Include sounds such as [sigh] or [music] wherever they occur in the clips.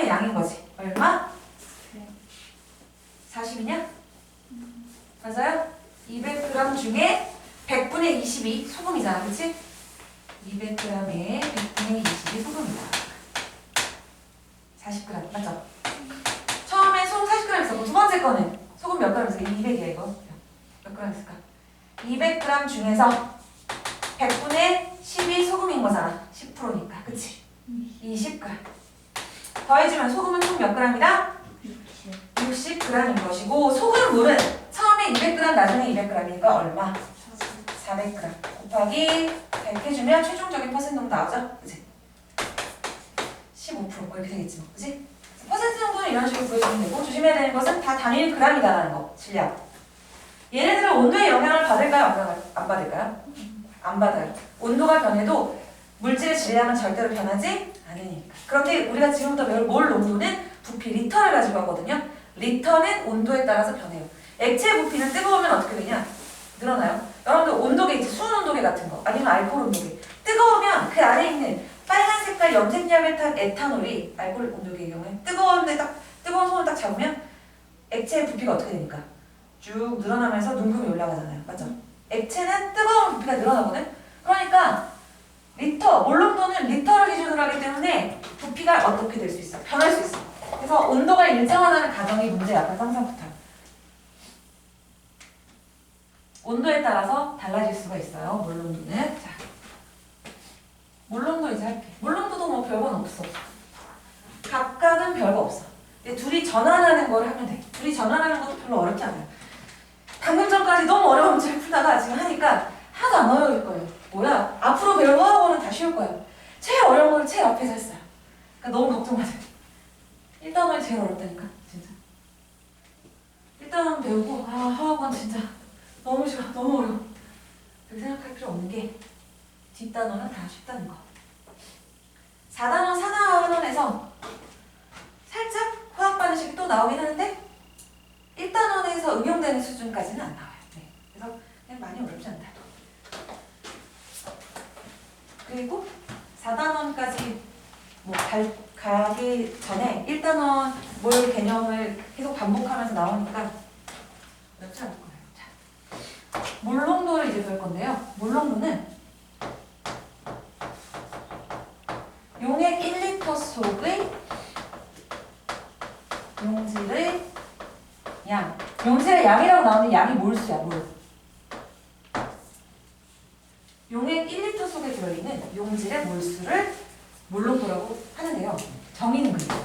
소금의 양인 거지. 얼마? 40이냐? 맞아요? 200g 중에 100분의 20이 소금이잖아. 그치? 200g에 100분의 20이 소금이다. 40g. 맞죠? 처음에 소금 40g 있었고 두 번째 거는 소금 몇 g 있어? 200이야 이거. 몇 g 있을까? 200g 중에서 100분의 10이 소금인 거잖아. 10%니까. 그치? 20g. 더해주면 소금은 총몇 g이다? 60g인 것이고 소금물은 처음에 200g 나중에 200g이니까 얼마? 400g 곱하기 100 해주면 최종적인 퍼센트 나오죠? 그치? 15% 이렇게 되겠지 뭐 그치? 퍼센트 정도는 이런 식으로 구해주면 되고 조심해야 되는 것은 다 단일 g이다라는 거 질량 얘네들은 온도에 영향을 받을까요? 안 받을까요? 안 받을까요? 안 받아요 온도가 변해도 물질의 질량은 절대로 변하지 않으니까 그런데 우리가 지금부터 배울 몰 온도는 부피 리터를 가지고 하거든요 리터는 온도에 따라서 변해요 액체 부피는 뜨거우면 어떻게 되냐? 늘어나요. 여러분들 온도계 있지 수은 온도계 같은 거 아니면 알코올 온도계 뜨거우면 그 안에 있는 빨간 색깔 염색약을 탄 에탄올이 알코올 온도계의 경우에 뜨거운데 딱 뜨거운 손을 딱 잡으면 액체의 부피가 어떻게 되니까 쭉 늘어나면서 눈금이 올라가잖아요. 맞죠? 액체는 뜨거운 부피가 늘어나거든. 그러니까 리터 몰롱도는 리터를 기준으로 하기 때문에 부피가 어떻게 될 수 있어? 변할 수 있어. 그래서 온도가 일정하다는 가정이 문제 약간 상상부터. 온도에 따라서 달라질 수가 있어요. 물론도는 자 물론도 이제 할게. 물론도도 뭐 별건 없어. 각각은 별거 없어. 근데 둘이 전환하는 걸 하면 돼. 둘이 전환하는 것도 별로 어렵지 않아요. 방금 전까지 너무 어려운 문제를 풀다가 지금 하니까 하나도 안 어려울 거예요. 뭐야? 앞으로 배울 화학원은 다 쉬울 거예요. 제일 어려운 걸 제일 앞에서 했어요. 그러니까 너무 걱정 마세요. 일단은 제일 어렵다니까 진짜. 일단은 배우고 아 화학원 진짜 너무 싫어, 너무 어려워. 그렇게 생각할 필요 없는 게 뒷단원은 다 쉽다는 거. 4단원, 4단원에서 살짝 화학 반응식이 또 나오긴 하는데 1단원에서 응용되는 수준까지는 안 나와요. 네. 그래서 많이 어렵지 않다. 그리고 4단원까지 뭐 갈, 가기 전에 1단원 뭘 개념을 계속 반복하면서 나오니까 어렵지 않을 거예요. 자. 몰롱도를 이제 배울 건데요. 몰롱도는 용액 1리터 속의 용질의 양. 용질의 양이라고 나오는데 양이 몰수야, 몰. 용액 1리터 속에 들어있는 용질의 몰수를 몰롱도라고 하는데요. 정의는 그래요.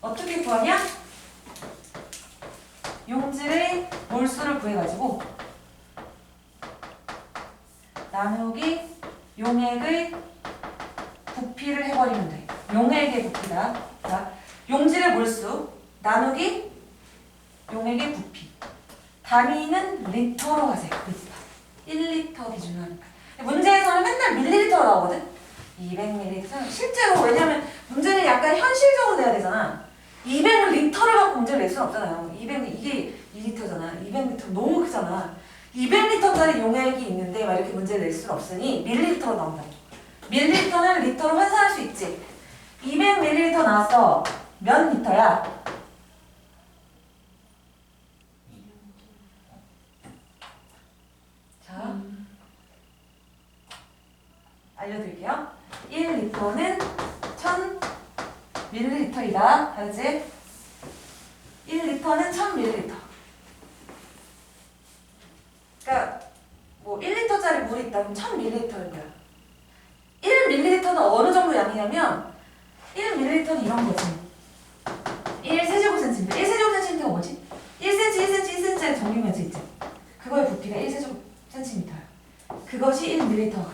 어떻게 구하냐? 용질의 몰수를 구해가지고 나누기 용액의 부피를 해버리면 돼. 용액의 부피다. 자, 용질의 몰수 나누기 용액의 부피. 단위는 리터로 하세요. 리터. 1리터 기준으로 하니까. 문제에서는 맨날 밀리리터로 나오거든. 200ml. 실제로 왜냐면 문제는 약간 현실적으로 돼야 되잖아. 200을 리터를 갖고 문제를 낼 수는 없잖아요. 200은 이게 2리터잖아. 200리터 너무 크잖아. 200리터짜리 용액이 있는데 막 이렇게 문제를 낼 수는 없으니 밀리리터로 나온다. 밀리리터는 리터로 환산할 수 있지. 200ml 나왔어. 몇 리터야? 자, 알려드릴게요. 1리터는 1000ml이다. 알지? 1리터는 1000ml. 그러니까 뭐 1리터짜리 물이 있다 그럼 1000ml인 거야. 1ml는 어느 정도 양이냐면 1ml는 이런 거지. 1세제곱센티미터. 1세제곱센티미터가 뭐지? 1cm, 1cm, 1cm짜리 정육면체 있지. 그거의 부피가 1세제곱센티미터야. 그것이 1ml가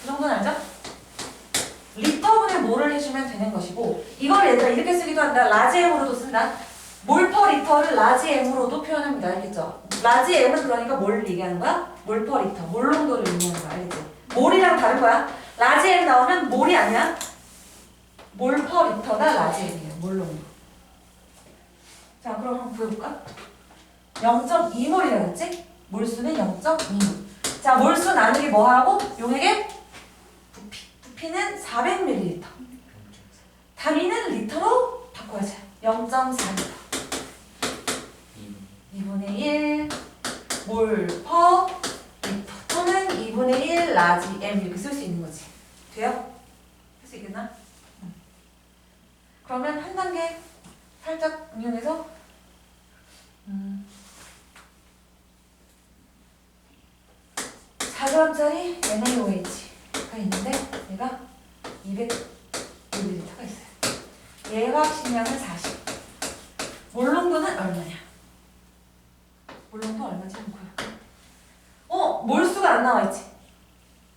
그 정도는 알죠? 리터분의 몰을 해주면 되는 것이고 이걸 얘들아 이렇게 쓰기도 한다. 라지 M으로도 쓴다. 몰 퍼 리터를 라지 M으로도 표현합니다. 알겠죠? 라지 M은 그러니까 뭘 얘기하는 거야? 몰 퍼 리터. 몰 농도를 의미하는 거야. 알겠지? 몰이랑 다른 거야. 라지 M 나오면 몰이 아니야. 몰 퍼 리터가 라지 M이에요. 몰 농도. 자, 그럼 한번 구해볼까? 0.2몰이라고 했지? 몰수는 0.2몰. 자, 몰수 나누기 뭐하고? 용액의 부피는 400ml. 단위는 리터로 바꿔야지. 0.4리터. 2분의 1 몰 퍼 리터 또는 2분의 1 라지 M 이렇게 쓸 수 있는 거지. 돼요? 할 수 있겠나? 응. 그러면 한 단계 살짝 응용해서 음, 4g짜리 NaOH 가 있는데 얘가 200ml가 있어요. 얘 화학식량은 40. 몰농도는 얼마냐? 얼마인지 한번 구해볼까? 어? 몰수가 안 나와 있지?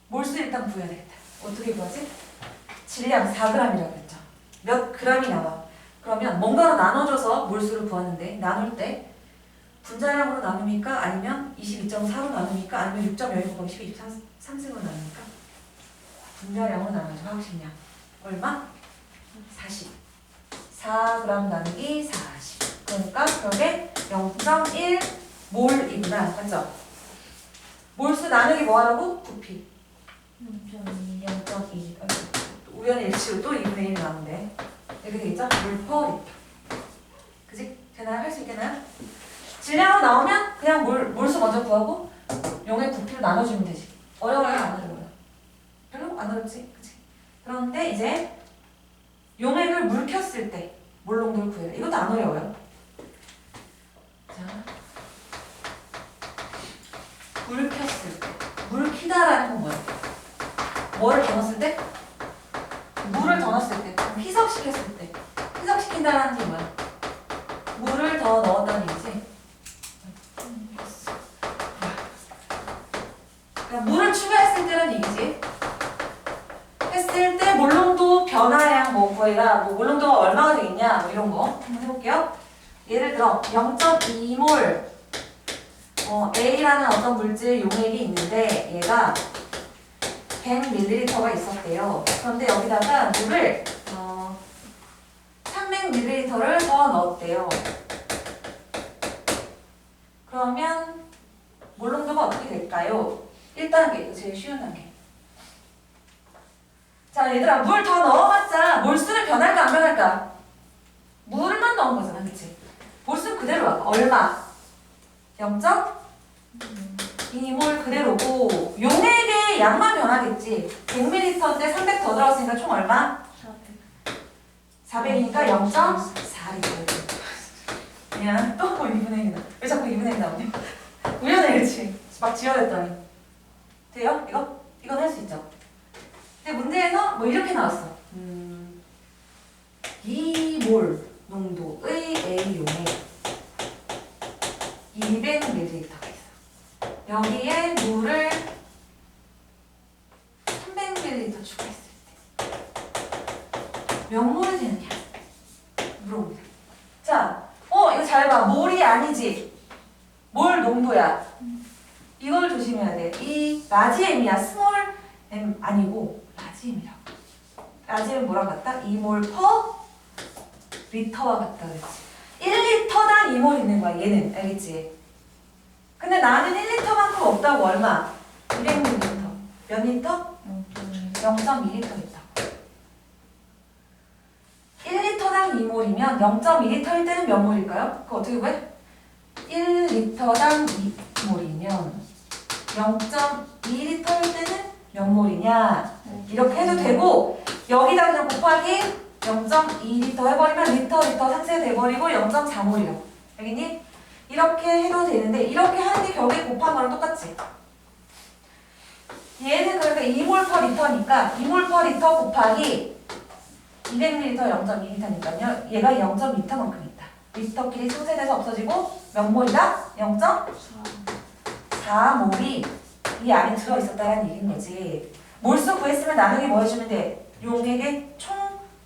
몰수 일단 구해야 되겠다. 어떻게 구하지? 질량 4g이라고 했죠. 몇 g이 나와. 그러면 뭔가로 나눠줘서 몰수를 구하는데 나눌 때 분자량으로 나눕니까? 아니면 22.4로 나눕니까? 아니면 6.0 곱하기 13으로 나눕니까? 분자량으로 나누죠. 화학식량. 얼마? 40. 4g 나누기 40. 그러니까 그게 0.1 몰이구나. 맞죠? 몰수 나누기 뭐 하라고? 부피. 0.2. 0.2. 우연히 일치로 또 2분의 1 나오는데. 이렇게 되겠죠? 몰퍼 리터. 그지? 되나요? 할 수 있겠나요? 질량으로 나오면 그냥 몰, 몰수 먼저 구하고 용의 부피로 나눠주면 되지. 어려워요? 안 어려워요? 별로 안 어렵지? 그치? 그런데 이제 용액을 물 켰을 때 몰농도를 구해라. 이것도 안 어려워요. 자, 물 켰을 때. 물 키다라는 건 뭐야? 뭐를 더 넣었을 때? 물을 더 넣었을 때. 희석시켰을 때. 희석시킨다라는 게 뭐야? 물을 더 넣었다는 얘기지. 그러니까 물을 추가했을 때는 얘기지. 했을 때 몰농도 변화량 뭐 거기가 뭐 몰농도가 얼마가 되겠냐 뭐 이런 거 한번 해볼게요. 예를 들어 0.2몰 어, A라는 어떤 물질 용액이 있는데 얘가 100ml가 있었대요. 그런데 여기다가 물을 어, 300ml를 더 넣었대요. 그러면 몰농도가 어떻게 될까요? 1단계, 제일 쉬운 단계. 자, 얘들아, 물 더 넣어봤자 몰수는 변할까 안 변할까? 물만 넣은 거잖아, 그치? 몰수 그대로 와. 얼마? 0.2몰 그대로고 용액의 양만 변하겠지. 100ml인데 300 더 들어갔으니까 총 얼마? 400이니까 0.4리터. 그냥 또 2분의 1이다. 왜 자꾸 2분의 1 나오냐? 우연해, 그치? 막 지어냈더니. 돼요? 이거? 이건 할 수 있죠? 근데 문제에서 뭐 이렇게 나왔어. 음, 2몰 농도의 A 용액 200ml가 있어. 여기에 물을 300ml 추가했을 때 몇 몰이 되느냐? 물어봅니다. 자, 어 이거 잘 봐. 몰이 아니지. 몰 농도야. 이걸 조심해야 돼. 이 라지 M이야. 스몰 M 아니고 라지 M이라고. 라지 M 뭐랑 같다? 2몰 퍼 리터와 같다 그랬지. 1리터당 2몰 있는 거야. 얘는 알겠지? 근데 나는 1리터만큼 없다고 얼마? 200ml. 몇 리터? 0.2리터 있다고. 1리터당 2몰이면 0.2리터일 때는 몇 몰일까요? 그거 어떻게 구해? 1리터당 2몰이면 0.2리터일 때는 몇 몰이냐? 이렇게 해도 되고 여기다 그냥 곱하기 0.2리터 해버리면 리터 리터 상쇄돼버리고 0.4몰이라고 알겠니? 이렇게 해도 되는데 이렇게 하는 게 결국에 곱한 거랑 똑같지? 얘는 그러니까 2몰 퍼 리터니까 2몰 퍼 리터 곱하기 200ml 0.2리터니까요. 얘가 0.2리터만큼 있다. 리터끼리 충세돼서 없어지고 몇 몰이다? 0.4몰이 이 안에 들어있었다는 얘기인 거지. 몰수 구했으면 나누기 뭐 해주면 돼? 용액의 총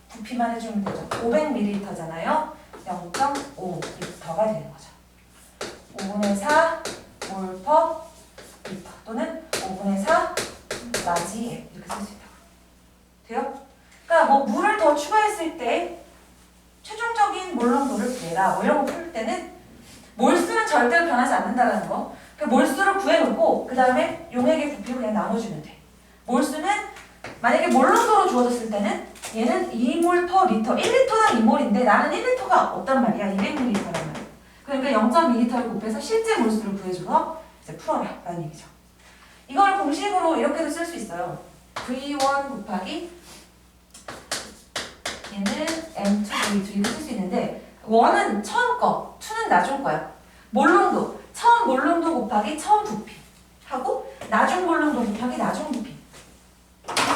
부피만 해주면 되죠. 500ml잖아요. 0.5리터가 되는 거죠. 5분의 4 몰 퍼 리터 또는 5분의 4 라지 이렇게 쓸 수 있다고. 돼요? 그러니까 뭐 물을 더 추가했을 때 최종적인 몰농도를 구해라 뭐 이런 거 풀 때는 몰수는 절대로 변하지 않는다는 거. 그 몰수를 구해놓고 그 다음에 용액의 부피를 그냥 나눠주면 돼. 몰수는 만약에 몰농도로 주어졌을 때는 얘는 2몰 퍼 리터 1리터당 2몰인데 나는 1리터가 없단 말이야 200ml란 말이야. 그러니까 0.2리터를 곱해서 실제 몰수를 구해줘서 이제 풀어라 라는 얘기죠. 이걸 공식으로 이렇게도 쓸 수 있어요. V1 곱하기 얘는 M2, V2 이렇게 쓸 수 있는데 1은 처음 거, 2는 나중 거야. 몰롱도, 처음 몰롱도 곱하기 처음 부피 하고 나중 몰롱도 곱하기 나중 부피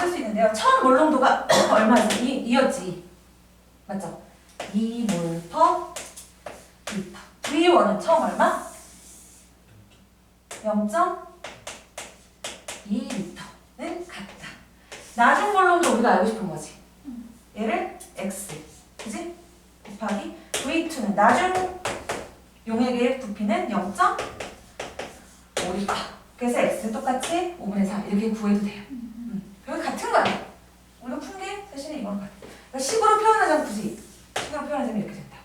쓸 수 있는데요. 처음 몰롱도가 [coughs] 얼마지? 이, 이었지. 맞죠? 2몰 퍼 리터. V1은 처음 얼마? 0.2리터는 같다. 나중 몰롱도 우리가 알고 싶은 거지. 얘를 x, 그지? 곱하기 V2는 나중 용액의 부피는 0.5리터. 그래서 x 똑같이 5분의 4 이렇게 구해도 돼요. 거야. 우리가 푼 게 사실은 이거랑 같아. 그러니까 식으로 표현하자면 굳이 식으로 표현하자면 이렇게 된다고.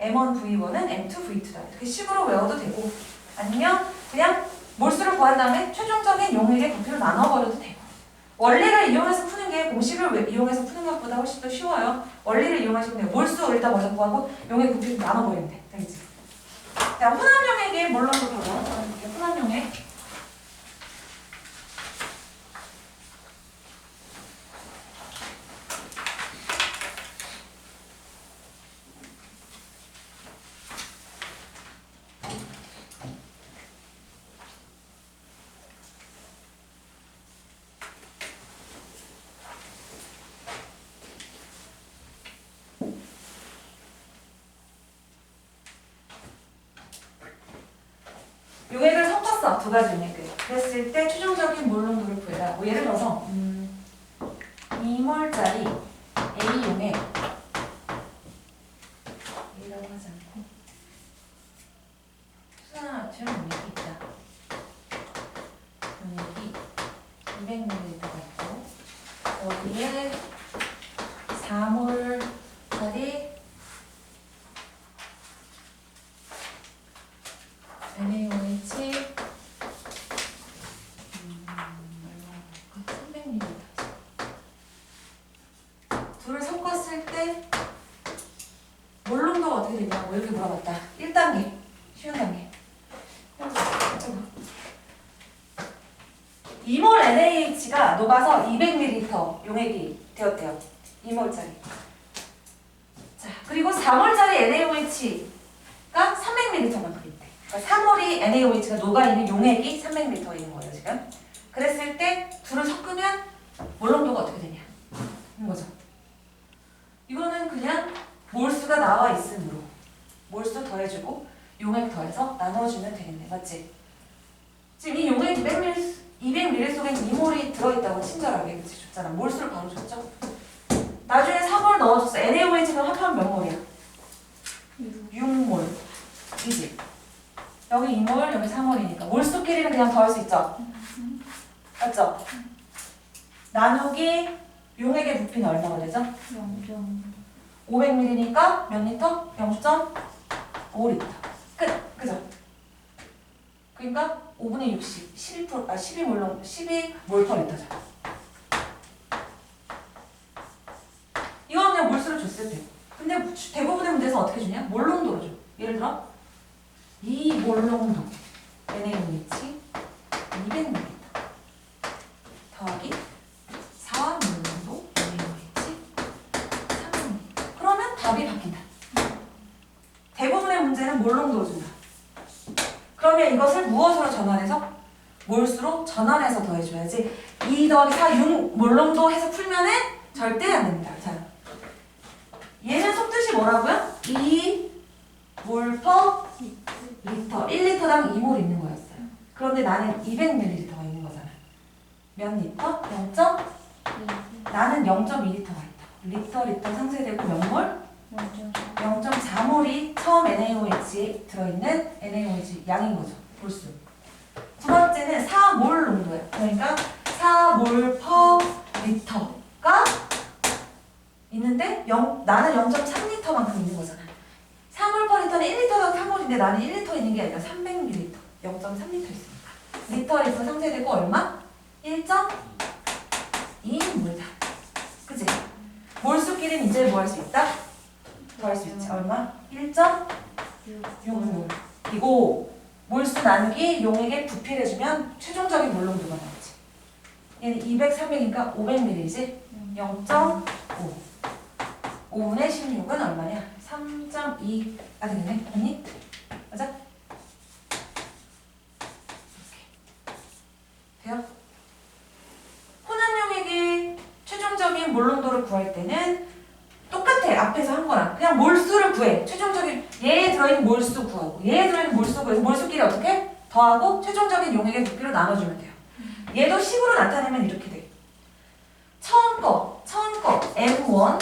M1 V1은 M2 V2다. 이렇게 식으로 외워도 되고 아니면 그냥 몰수를 구한 다음에 최종적인 용액의 부피를 나눠버려도 되고 원리를 이용해서 푸는 게 공식을 왜- 이용해서 푸는 것보다 훨씬 더 쉬워요. 원리를 이용하시면 돼요. 몰수 일단 먼저 구하고 용액 부피를 나눠버리면 돼. 자, 혼합 용액의 몰론도 바로 이렇게 혼합 용액. 용액을 섞었어 두 가지 용액을 그랬을 때 최종적인 몰농도를 구해라. 뭐 예를 들어서 음, 2몰짜리 A 용액 A라고 하지 않고 수산화합체 용액이 있다 용액이 200ml가 있고 여기에 4몰짜리 NaOH 음, 얼마일까? 300ml 둘을 섞었을 때 몰롱도가 어떻게 되냐고 이렇게 물어봤다. 1단계 쉬운 단계. 2몰 NaH가 녹아서 200ml 용액이 되었대요. 2몰짜리. 자 그리고 4몰짜리 NaOH가 300ml만큼 있대. 그러니까 3몰이 NaOH가 녹아있는 용액이 300ml인 거예요 지금. 그랬을 때 둘을 섞으면 몰롱도가 어떻게 되냐? 인 거죠 이거는 그냥 몰수가 나와 있으므로 몰수 더해주고 용액 더해서 나눠주면 되겠네 맞지? 지금 이 용액 200ml, 200ml 속에 2몰이 들어있다고 친절하게 그치 줬잖아 몰수를 바로 줬죠? 나중에 3몰 넣어줬어 NaOH가 합하면 몇 몰이야? 6몰 이지? 여기 2몰 여기 3몰이니까 몰수끼리는 그냥 더할 수 있죠? 맞죠? 나누기 용액의 부피는 얼마가 되죠? 500ml니까 몇 리터? 0.5리터. 끝. 그죠? 그러니까 5분의 60, 12%, 아 12몰 12몰 퍼 리터죠. 이거 그냥 몰수를 줬을 때. 근데 주- 대부분의 문제에서 어떻게 주냐? 몰농도로 줘. 예를 들어 이 몰농도 NaOH 200ml 더하기 4 몰농도 NaOH 300ml 그러면 답이 바뀐다. 대부분의 문제는 몰롱도로 준다. 그러면 이것을 무엇으로 전환해서 몰수로 전환해서 더해줘야지 2 더하기 4 6 몰롱도 해서 풀면은 절대 안 됩니다. 자, 얘는 속뜻이 뭐라고요? 2 몰퍼 리터 1리터당 2몰 있는 거였어요. 그런데 나는 200ml가 있는 거잖아. 몇 리터? 0. 나는 0.2리터가 있다. 리터 리터 상쇄되고 몇 몰? 0.4몰이 처음 NaOH에 들어있는 NaOH 양인 거죠. 볼수. 두 번째는 4몰 농도예요. 그러니까 4몰 퍼 리터가 있는데 0, 나는 0.3리터만큼 있는 거잖아. 4몰 퍼 리터는 1리터가 4몰인데 나는 1리터 있는 게 아니라 300ml. 0.3리터 있으니까. 리터 리터 상쇄되고 얼마? 1.2몰다. 그치? 몰수끼리는 이제 뭐 할 수 있다? 더할수 있지. 얼마? 1.6몰. 이거 몰수 나누기 용액에 부필해주면 최종적인 몰농도가 나오지. 얘는 200, 300이니까 500ml지? 0.5. 5분의 16은 얼마냐? 3.2가 되겠네. 언니? 맞아? 이렇게. 돼요? 혼합 용액의 최종적인 몰농도를 구할 때는. 앞에서 한 거랑. 그냥 몰수를 구해. 최종적인 얘에 들어있는 몰수 구하고 얘에 들어있는 몰수 구해서 몰수끼리 어떻게? 더하고 최종적인 용액의 부피로 나눠주면 돼요. 얘도 식으로 나타내면 이렇게 돼. 처음 거, 처음 거 M1,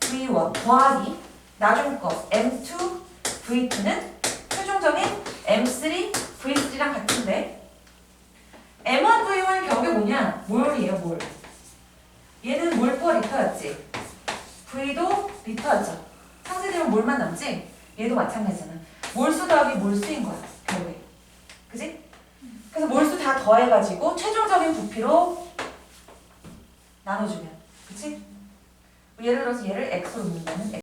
V1 더하기 나중 거 M2, V2는 최종적인 M3, V3랑 같은데 M1, V1 결국에 뭐냐? 몰이에요, 몰. 얘는 몰퍼 리터였지. V도 리터였죠. 상쇄되면 몰만 남지? 얘도 마찬가지잖아. 몰수 더하기 몰수인 거야, 결국에. 그지? 그래서 몰수 다 더해가지고 최종적인 부피로 나눠주면. 그치? 예를 들어서 얘를 X로 놓는다면